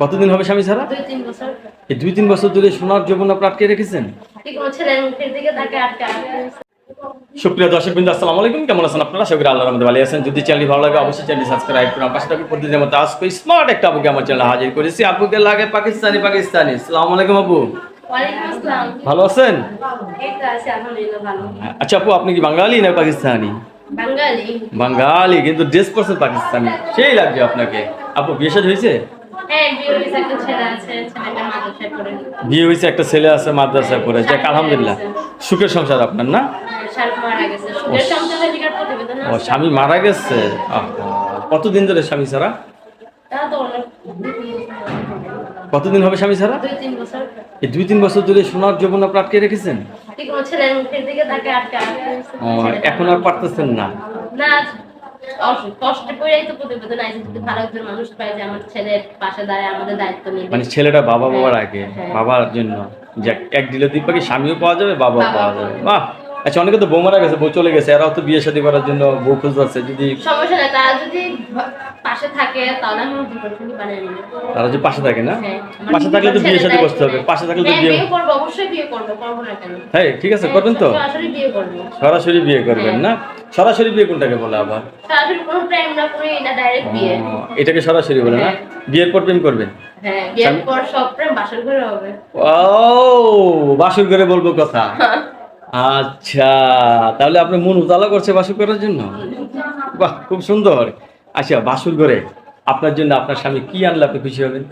কতদিন হবে স্বামী ছাড়া? দুই তিন বছর। এই দুই তিন বছর ধরে সোনার যৌবন আপনি আটকে রেখেছেন? সুপ্রিয় দর্শক বিন্দু আসসালামু আলাইকুম। কেমন আছেন আপনারা? সবাই আল্লাহর রহমতে ভালো আছেন। যদি চ্যানেল ভালো লাগে অবশ্যই চ্যানেল সাবস্ক্রাইব করুন। পাশে থাকবে প্রতিদিনের মতো আজকে স্মার্ট একটা আপুকে আমার চ্যানেলে হাজির করেছি। আপুকে লাগে পাকিস্তানি পাকিস্তানি। আসসালামু আলাইকুম আসসালাম। ভালো আছেন? আচ্ছা আপু আপনি কি বাঙালি না পাকিস্তানি? বাঙালি। বাঙালি কিন্তু ড্রেস পরছেন পাকিস্তানি। সেই লাগছে আপনাকে। আপু বিয়ে শাদী হয়েছে? হ্যাঁ বিয়ে হয়েছে একটা ছেলে আছে ছেলেটা মাদ্রাসায় পড়ে। বিয়ে হয়েছে একটা ছেলে আছে মাদ্রাসায় পড়ে। যাক আলহামদুলিল্লাহ। সুখের সংসার আপনার না? প্রতিবেদন ও স্বামী মারা গেছে? কতদিন ধরে স্বামী ছাড়া? কতদিন হবে স্বামী ছাড়া? দুই তিন বছর। এই দুই তিন বছর ধরে সোনার যৌবন আপনি আটকে রেখেছেন ও, এখন আর পারতেছেন না কষ্টে পড়েই তো প্রতিবেদন আছে যদি ভালো একজন মানুষ পাই যে আমার ছেলের পাশে দাঁড়ায় আমাদের দায়িত্ব নিবে মানে ছেলেটা বাবা বাবার আগে হ্যাঁ। বাবার জন্য যে এক- দিলে পাখি স্বামীও পাওয়া যাবে বাবাও পাওয়া যাবে। বাহ! আচ্ছা অনেকে তো বৌমারা গেছে বউ চলে গেছে এরাও তো বিয়ে শাদী করার জন্য বউ খুঁজতে যদি সমস্যা নাই তারা যদি থাকে তাহলে আমি জীবন সঙ্গী বানিয়ে নিব। তারা যে পাশে থাকে না? হ্যাঁ, পাশে থাকলে তো বিয়ের সাথে করতে হবে। পাশে থাকলে তো হ্যাঁ, বিয়ে করব অবশ্যই বিয়ে করব করব না কেন? হ্যাঁ ঠিক আছে করবেন তো। সরাসরি বিয়ে করব। সরাসরি বিয়ে করবেন না? সরাসরি বিয়ে কোনটাকে বলে আবার? সরাসরি কোনো প্রেম না করি না ডাইরেক্ট বিয়ে। এটাকে সরাসরি বলে না? হ্যাঁ। বিয়ের পর প্রেম করবেন হ্যাঁ বিয়ের পর সব প্রেম বাসর করে হবে। ও বাসুর বলব কথা? আচ্ছা তাহলে আপনি মন উতালা করছে বাসুর করার জন্য? বাহ খুব সুন্দর। আচ্ছা বাসুর ঘরে আপনার জন্য আপনার স্বামী কি আনলে আপনি খুশি হবেন?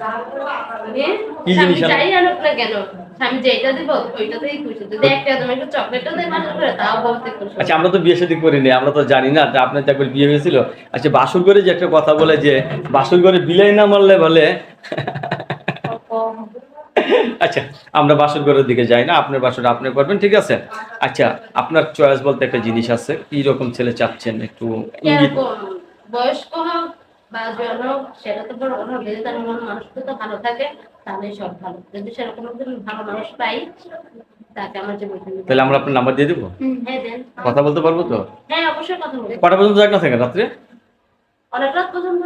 কি জিনিস? চাই আনুক না কেন স্বামী যেটা দিব ওইটাতেই খুশি। যদি একটা তুমি একটু চকলেটও দেয় বাসর করে তাও বলতে খুশি। আচ্ছা আমরা তো বিয়ে শাদী করিনি আমরা তো জানি না যে আপনার তো একবার বিয়ে হয়েছিল। আচ্ছা বাসুর করে যে একটা কথা বলে যে বাসুর করে বিলাই না মারলে বলে। আচ্ছা আমরা বাসর ঘরের দিকে যাই না আপনার বাসর আপনি করবেন ঠিক আছে? আচ্ছা আপনার চয়েস বলতে একটা জিনিস আছে কি রকম ছেলে চাচ্ছেন একটু ইঙ্গিত বয়স্ক হোক বা জন হোক সেটা তো বড় কথা যদি তার মন মানুষটা তো ভালো থাকে তাহলে সব ভালো। যদি সেরকম একজন ভালো মানুষ পাই তাকে আমার জীবন তাহলে আমরা আপনার নাম্বার দিয়ে দেবো? হ্যাঁ দেন। কথা বলতে পারব তো? হ্যাঁ অবশ্যই কথা বলব। কটা পর্যন্ত জাগ থাকেন রাত্রে? অনেক রাত পর্যন্ত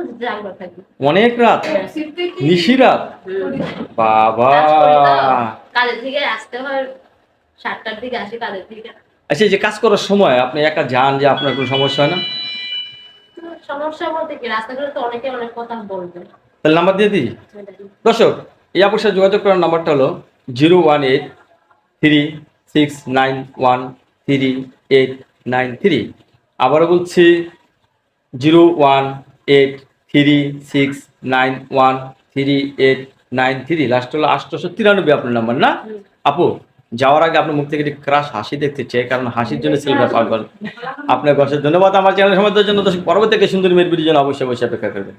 থাকি। অনেক রাত? নিশি রাত? বাবা! কাজের আসতে হয় সাতটার দিকে আসি কাজের আচ্ছা যে কাজ করার সময় আপনি একা যান যে আপনার কোনো সমস্যা হয় না? সমস্যা বলতে কি? রাস্তাঘাটে তো অনেকে অনেক কথা বলবে। তাহলে নাম্বার দিয়ে দিই? দর্শক এই আপুর সাথে যোগাযোগ করার নাম্বারটা হলো zero one eight three six nine one three eight nine three. আবারও বলছি zero one eight three six nine one three eight nine three. Last হলো আটশোশো তিরানব্বই আপনার নাম্বার না? আপু যাওয়ার আগে আপনার মুখ থেকে একটি ক্রাশ হাসি দেখতে চাই কারণ হাসির জন্য সিলভার পাগল। আপনার অশেষ ধন্যবাদ। আমার চ্যানেল সময় জন্য দর্শক পরবর্তী সুন্দর মেয়ের বিরুদ্ধে জন্য অবশ্যই অবশ্যই অপেক্ষা করবেন।